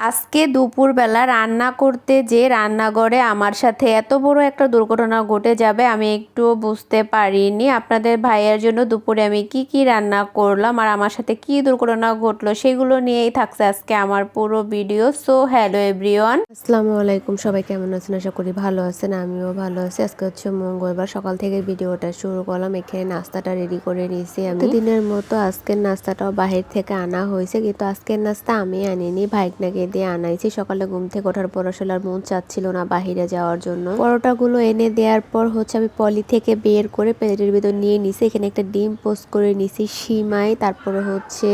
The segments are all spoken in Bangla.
আজকে দুপুরবেলা রান্না করতে যে রান্নাঘরে আমার সাথে এত বড় একটা দুর্ঘটনা ঘটে যাবে আমি একটুও বুঝতে পারিনি। আপনাদের ভাইয়ের জন্য দুপুরে আমি কি কি রান্না করলাম আর আমার সাথে কি দুর্ঘটনা ঘটলো সেগুলো নিয়েই থাকছে আজকে আমার পুরো ভিডিও। So hello everyone. আসসালামু আলাইকুম সবাই কেমন আছেন? আশা করি ভালো আছেন আমিও ভালো আছি। আজকে হচ্ছে মঙ্গলবার সকাল থেকে ভিডিওটা শুরু করলাম। এখানে নাস্তাটা রেডি করে নিয়েছি আমি। দিনের মতো আজকের নাস্তাটাও বাহির থেকে আনা হয়েছে কিন্তু আজকের নাস্তা আমি আনিনি ভাইকনাকে দিয়ে আনাইছি। সকালে ঘুম থেকে ওঠার পর আসলে আর মন চাচ্ছিল না বাহিরে যাওয়ার জন্য। পরোটাগুলো এনে দেওয়ার পর হচ্ছে আমি পলি থেকে বের করে প্লেটের ভিতর নিয়ে নিছি। এখানে একটা ডিম পোস্ট করে নিছি, সিমাই, তারপরে হচ্ছে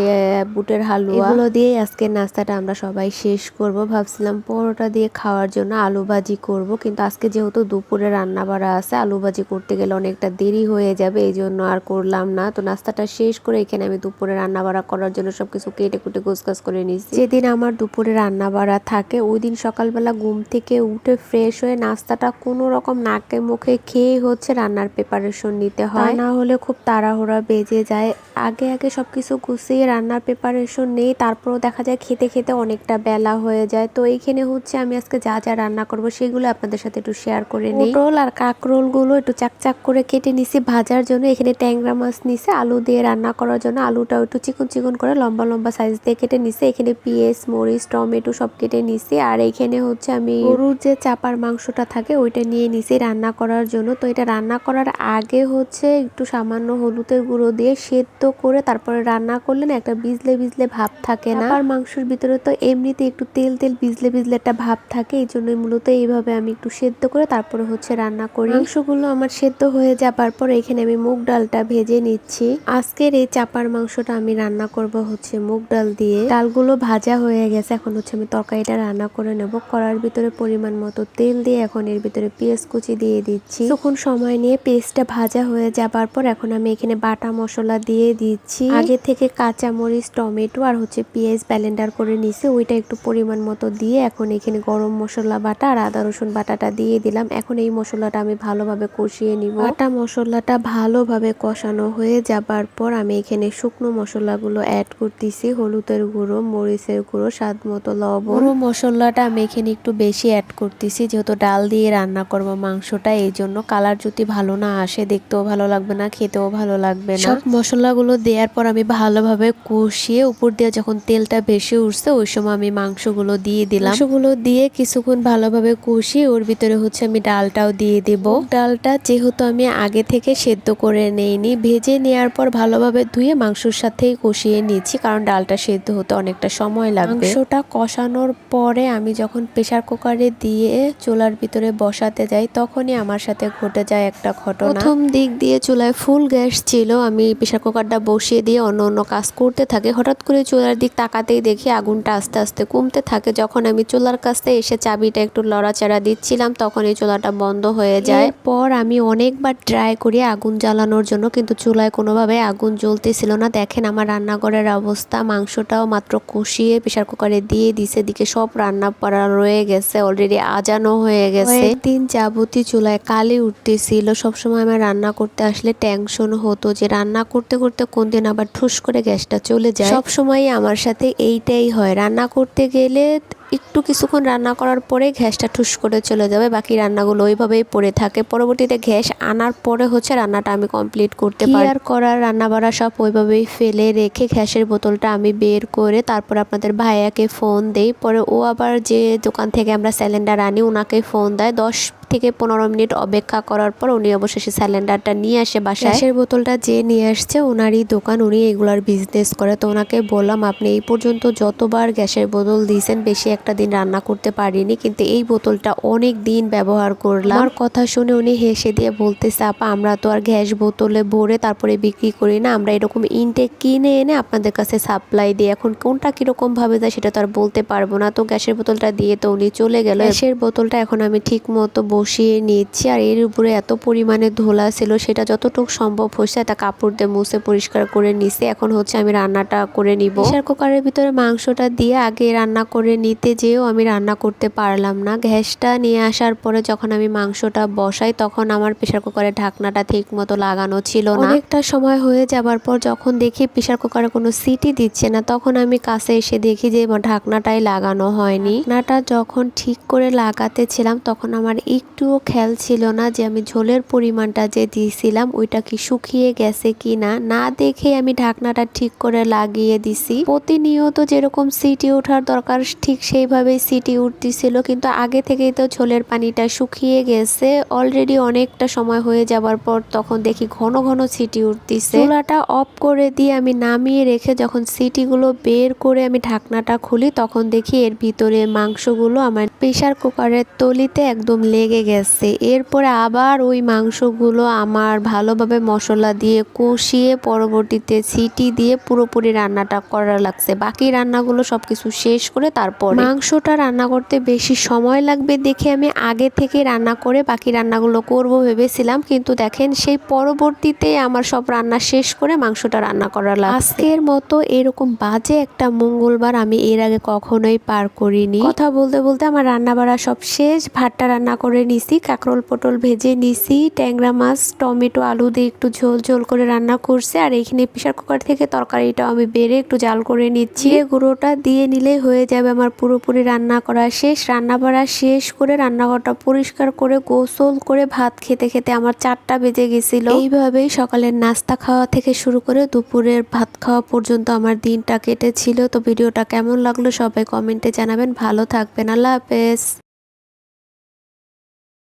বুটের হালুয়া। এগুলো দিয়ে আজকের নাস্তাটা আমরা সবাই শেষ করব। ভাবছিলাম পরোটা দিয়ে খাওয়ার জন্য আলু ভাজি করব, কিন্তু আজকে যেহেতু দুপুরে রান্না বাড়া আছে, আলু ভাজি করতে গেলে অনেকটা দেরি হয়ে যাবে এই জন্য আর করলাম না। তো নাস্তাটা শেষ করে এখানে আমি দুপুরে রান্না বাড়া করার জন্য সবকিছু কেটে কুটে গোছগাছ করে নিয়েছি যেদিন আমার দুপুরে রান্না বাড়া থাকে। ওই দিন সকালবেলা ঘুম থেকে উঠে ফ্রেশ হয়ে নাস্তাটা কোনো রকম নাকে মুখে খেয়ে হচ্ছে রান্নার প্রিপারেশন নিতে হয়। না হলে খুব তাড়াহুড়া বেজে যায়। আগে আগে সবকিছু গুছিয়ে রান্নার প্রিপারেশন নেই তারপরও দেখা যায় খেতে খেতে অনেকটা বেলা হয়ে যায়। তো এইখানে হচ্ছে আমি আজকে যা যা রান্না করব সেগুলো আপনাদের সাথে একটু শেয়ার করে নিই। পটল আর কাকরোলগুলো একটু চাকচাক করে কেটে নিছি ভাজার জন্য। এখানে ট্যাংরা মাছ নিছে আলু দিয়ে রান্না করার জন্য। আলুটাও একটু চিকন চিকন করে লম্বা লম্বা সাইজ দিয়ে কেটে নিছে। এখানে পেঁয়াজ মরিচ টমেটো সব কেটে নিছি। আর এইখানে হচ্ছে আমি গরুর যে চাপার মাংসটা থাকে, ওইটা নিয়ে নিছি রান্না করার জন্য। তো এটা রান্না করার আগে হচ্ছে একটু সামান্য হলুদের গুঁড়ো দিয়ে সেদ্ধ করে তারপরে রান্না করলে না একটা বিজলে বিজলে ভাব থাকে না। আর মাংসের ভিতরে তো এমনিতে একটু তেল তেল বিজলে বিজলে একটা ভাব থাকে এই জন্য মূলত এইভাবে আমি একটু সেদ্ধ করে তারপরে হচ্ছে রান্না করি। মাংসগুলো আমার সেদ্ধ হয়ে যাবার পর এখানে আমি মুগ ডালটা ভেজে নিচ্ছি। আজকের এই চাপার মাংসটা আমি রান্না করব হচ্ছে মুগ ডাল দিয়ে। ডালগুলো ভাজা হয়ে গেছে, এখন হচ্ছে আমি তরকারিটা রান্না করে নেব। কড়ার ভিতরে পরিমাণ মতো তেল দিয়ে এখন এর ভিতরে পেঁয়াজ কুচি দিয়ে দিচ্ছি। তখন সময় নিয়ে পেস্টটা ভাজা হয়ে যাবার পর এখন আমি এখানে বাটা মশলা দিয়ে দিচ্ছি। আগে থেকে কাঁচা মরিচ টমেটো আর হচ্ছে পেঁয়াজ ব্যালেন্ডার করে নিছি। ওইটা একটু পরিমাণ মতো দিয়ে এখন এখানে গরম মশলা বাটা আর আদা রসুন বাটাটা দিয়ে দিলাম। এখন এই মশলাটা আমি ভালোভাবে কষিয়ে নিব। বাটা মশলাটা ভালোভাবে কষানো হয়ে যাবার পর আমি এখানে শুকনো মশলাগুলো অ্যাড করতেছি। হলুদের গুঁড়ো, মরিচের গুঁড়ো, স্বাদ মতো লবণ। পুরো মশলাটা আমি এখানে একটু বেশি অ্যাড করতেছি যেহেতু ডাল দিয়ে রান্না করব মাংসটা এই জন্য কালার যদি ভালো না আসে দেখতেও ভালো লাগবে না খেতেও ভালো লাগবে না। সব মশলাগুলো দেওয়ার পর আমি ভালোভাবে কষিয়ে উপর দিয়ে যখন তেলটা ভেসে উঠছে ওই সময় আমি মাংসগুলো দিয়ে দিলাম। মাংসগুলো দিয়ে কিছুক্ষণ ভালোভাবে কষিয়ে ওর ভিতরে হচ্ছে আমি ডালটাও দিয়ে দেব। ডালটা যেহেতু আমি আগে থেকে সেদ্ধ করে নেইনি ভেজে নেওয়ার পর ভালোভাবে ধুয়ে মাংসর সাথেই কষিয়ে নিচ্ছি কারণ ডালটা সেদ্ধ হতে অনেকটা সময় লাগবে। মাংসটা কষানোর পরে আমি যখন প্রেসার কুকারে দিয়ে চুলার ভিতরে বসাতে যাই তখনই আমার সাথে ঘটে যায় একটা ঘটনা। প্রথম দিক দিয়ে চুলায় ফুল গ্যাস ছিল আমি প্রেসার কুকারটা বসিয়ে দিয়ে অন্য অন্য কাজ করতে থাকে। হঠাৎ করে চুলার দিক তাকাতেই দেখি আগুনটা আস্তে আস্তে কমতে থাকে। যখন আমি চুলার কাছে এসে চাবিটা একটু লড়াচাড়া দিচ্ছিলাম তখন এই চুলাটা বন্ধ হয়ে যায়। পর আমি অনেকবার ট্রাই করি আগুন জ্বালানোর জন্য কিন্তু চুলায় কোনোভাবে আগুন জ্বলতেছিল না। দেখেন আমার রান্নাঘরের অবস্থা মাংসটাও মাত্র কষিয়ে প্রেসার কুকারে দিয়ে দিছে দিকে সব রান্না করা রয়ে গেছে অলরেডি আজানো হয়ে গেছে। দিন যাবতীয় চুলায় কালি উঠতেছিল সবসময় আমার রান্না করতে আসলে টেনশন হতো যে রান্না করতে করতে কোন দিন আবার ঠুস করে গ্যাসটা চলে যায়। সবসময় আমার সাথে এইটাই হয় রান্না করতে গেলে একটু কিছুক্ষণ রান্না করার পরে গ্যাসটা ঠুস করে চলে যাবে। বাকি রান্নাগুলো ওইভাবেই পড়ে থাকে। পরবর্তীতে গ্যাস আনার পরে হচ্ছে রান্নাটা আমি কমপ্লিট করতে পারি আর করার? রান্না বাড়া সব ওইভাবেই ফেলে রেখে গ্যাসের বোতলটা আমি বের করে তারপর আপনাদের ভাইয়াকে ফোন দেই। পরে ও আবার যে দোকান থেকে আমরা সিলিন্ডার আনি ওনাকে ফোন দেয়। দশ থেকে পনেরো মিনিট অপেক্ষা করার পর উনি অবশেষে সিলিন্ডারটা নিয়ে আসে বাসায়। গ্যাসের বোতলটা যে নিয়ে আসছে ওনারই দোকান উনি এগুলার বিজনেস করে। তো ওনাকে বললাম আপনি এই পর্যন্ত যতবার গ্যাসের বোতল দিয়েছেন বেশি একটা দিন রান্না করতে পারিনি কিন্তু এই বোতলটা অনেক দিন ব্যবহার করলাম। আমার কথা শুনে উনি হেসে দিয়ে বলতেছে আপা আমরা তো আর গ্যাস বোতলে ভরে তারপরে বিক্রি করি না আমরা এরকম ইনটেক কিনে এনে আপনাদের কাছে সাপ্লাই দিই। এখন কোনটা কীরকম ভাবে যায় সেটা তো আর বলতে পারব না। তো গ্যাসের বোতলটা দিয়ে তো উনি চলে গেল। গ্যাসের বোতলটা এখন আমি ঠিক মতো বসিয়ে নিচ্ছি আর এর উপরে এত পরিমাণে ধোলা ছিল সেটা যতটুকু সম্ভব হচ্ছে তা কাপড় দিয়ে মুছে পরিষ্কার করে নিছি। এখন হচ্ছে আমি রান্নাটা করে নিব। প্রেশার কুকারের ভিতরে মাংসটা দিয়ে আগে রান্না করে নিতে যেও আমি রান্না করতে পারলাম না। গ্যাসটা নিয়ে আসার পরে যখন আমি মাংসটা বসাই তখন আমার প্রেশার কুকারের ঢাকনাটা ঠিক মতো লাগানো ছিল না। অনেকটা সময় হয়ে যাবার পর যখন দেখি প্রেশার কুকারে কোনো সিটি দিচ্ছে না তখন আমি কাছে এসে দেখি যে ঢাকনাটাই লাগানো হয়নি। ঢাকনাটা যখন ঠিক করে লাগাতে ছিলাম তখন আমার একটুও খেয়াল ছিল না যে আমি ঝোলের পরিমাণটা যে দিয়েছিলাম ওইটা কি শুকিয়ে গেছে কি না না দেখে আমি ঢাকনাটা ঠিক করে লাগিয়ে দিছি। প্রতিনিয়ত যেরকম সিটি ওঠার দরকার, ঠিক সেইভাবেই সিটি উঠতেছিল, কিন্তু আগে থেকেই তো ঝোলের পানিটা শুকিয়ে গেছে। অলরেডি অনেকটা সময় হয়ে যাবার পর তখন দেখি ঘন ঘন সিটি উঠতেছে। চুলাটা অফ করে দিয়ে আমি নামিয়ে রেখে যখন সিটিগুলো বের করে আমি ঢাকনাটা খুলি, তখন দেখি এর ভিতরে মাংসগুলো আমার প্রেশার কুকারের তলিতে একদম লেগে গেছে। এরপরে আবার ওই মাংসগুলো আমার ভালোভাবে মশলা দিয়ে কষিয়ে পরবর্তীতে সিটি দিয়ে পুরোপুরি রান্নাটা করা লাগছে। বাকি রান্নাগুলো সব কিছু শেষ করে তারপর মাংসটা রান্না করতে বেশি সময় লাগবে দেখে আমি আগে থেকে রান্না করে বাকি রান্নাগুলো করব ভেবেছিলাম। কিন্তু দেখেন সেই পরবর্তীতে আমার সব রান্না শেষ করে মাংসটা রান্না করা লাগছে। আজকের মতো এরকম বাজে একটা মঙ্গলবার আমি এর আগে কখনোই পার করিনি। কথা বলতে বলতে আমার রান্না বাড়া সব শেষ। ভাতটা রান্না করে নিছি, কাঁকরোল পটল ভেজে নিছি, ট্যাংরা মাছ, টমেটো, আলু দিয়ে একটু ঝোল ঝোল করে রান্না করছে। আর এইখানে প্রেশার কুকার থেকে তরকারিটা আমি বেড়ে একটু জাল করে নিচ্ছি। গুঁড়োটা দিয়ে নিলেই হয়ে যাবে আমার পুরোপুরি রান্না করা শেষ। রান্না বাড়া শেষ করে রান্নাঘরটা পরিষ্কার করে গোসল করে ভাত খেতে খেতে আমার চারটা বেজে গেছিল। এইভাবেই সকালের নাস্তা খাওয়া থেকে শুরু করে দুপুরের ভাত খাওয়া পর্যন্ত আমার দিনটা কেটেছিল। তো ভিডিওটা কেমন লাগল সবাই কমেন্টে জানাবেন। ভালো থাকবেন। আল্লাহ হাফেজ।